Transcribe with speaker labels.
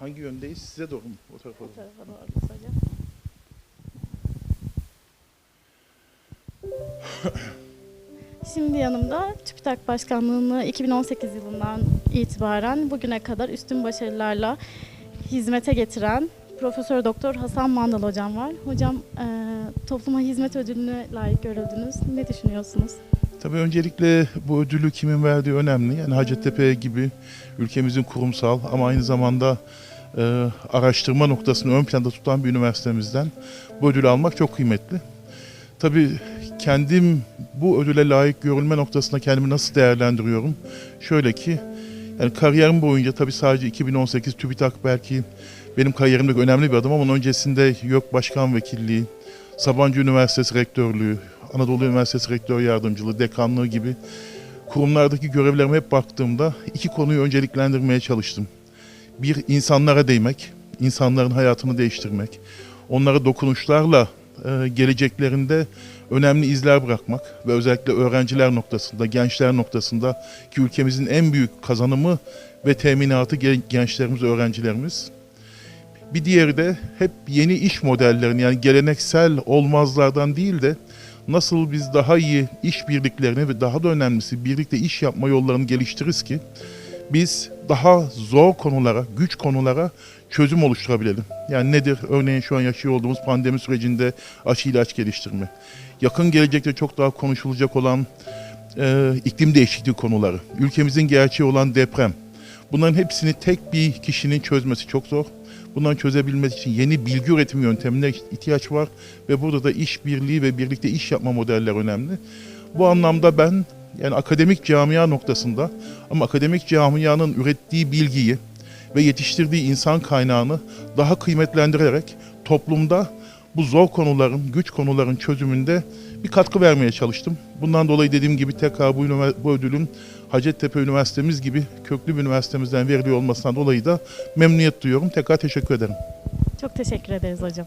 Speaker 1: hangi yöndeyiz? Size doğru mu? O tarafa doğru.
Speaker 2: Bu tarafa doğru hocam. Şimdi yanımda TÜBİTAK Başkanlığı'nı 2018 yılından itibaren bugüne kadar üstün başarılarla hizmete getiren Profesör Doktor Hasan Mandal hocam var. Hocam eee, topluma hizmet ödülüne layık görüldünüz. Ne düşünüyorsunuz?
Speaker 1: Tabii öncelikle bu ödülü kimin verdiği önemli. Yani Hacettepe gibi ülkemizin kurumsal ama aynı zamanda e, araştırma noktasını ön planda tutan bir üniversitemizden bu ödülü almak çok kıymetli. Tabii kendim bu ödüle layık görülme noktasında kendimi nasıl değerlendiriyorum? Şöyle ki yani kariyerim boyunca tabii sadece 2018 TÜBİTAK belki benim kariyerimdeki önemli bir adım ama onun öncesinde YÖK Başkan Vekilliği, Sabancı Üniversitesi Rektörlüğü, Anadolu Üniversitesi Rektör Yardımcılığı, Dekanlığı gibi kurumlardaki görevlerime hep baktığımda iki konuyu önceliklendirmeye çalıştım. Bir, insanlara değmek, insanların hayatını değiştirmek, onlara dokunuşlarla e, geleceklerinde önemli izler bırakmak ve özellikle öğrenciler noktasında, gençler noktasında ki ülkemizin en büyük kazanımı ve teminatı gen- gençlerimiz, öğrencilerimiz. Bir diğeri de hep yeni iş modellerini yani geleneksel olmazlardan değil de nasıl biz daha iyi iş birliklerini ve daha da önemlisi birlikte iş yapma yollarını geliştiririz ki biz daha zor konulara, güç konulara çözüm oluşturabilelim. Yani nedir? Örneğin şu an yaşıyor olduğumuz pandemi sürecinde aşı ilaç geliştirme. Yakın gelecekte çok daha konuşulacak olan e, iklim değişikliği konuları, ülkemizin gerçeği olan deprem. Bunların hepsini tek bir kişinin çözmesi çok zor. Bunları çözebilmesi için yeni bilgi üretim yöntemine ihtiyaç var ve burada da işbirliği ve birlikte iş yapma modeller önemli. Bu anlamda ben yani akademik camia noktasında ama akademik camianın ürettiği bilgiyi ve yetiştirdiği insan kaynağını daha kıymetlendirerek toplumda bu zor konuların, güç konuların çözümünde bir katkı vermeye çalıştım. Bundan dolayı dediğim gibi tekrar bu, bu ödülün Hacettepe Üniversitemiz gibi köklü bir üniversitemizden veriliyor olmasından dolayı da memnuniyet duyuyorum. Tekrar teşekkür ederim.
Speaker 2: Çok teşekkür ederiz hocam.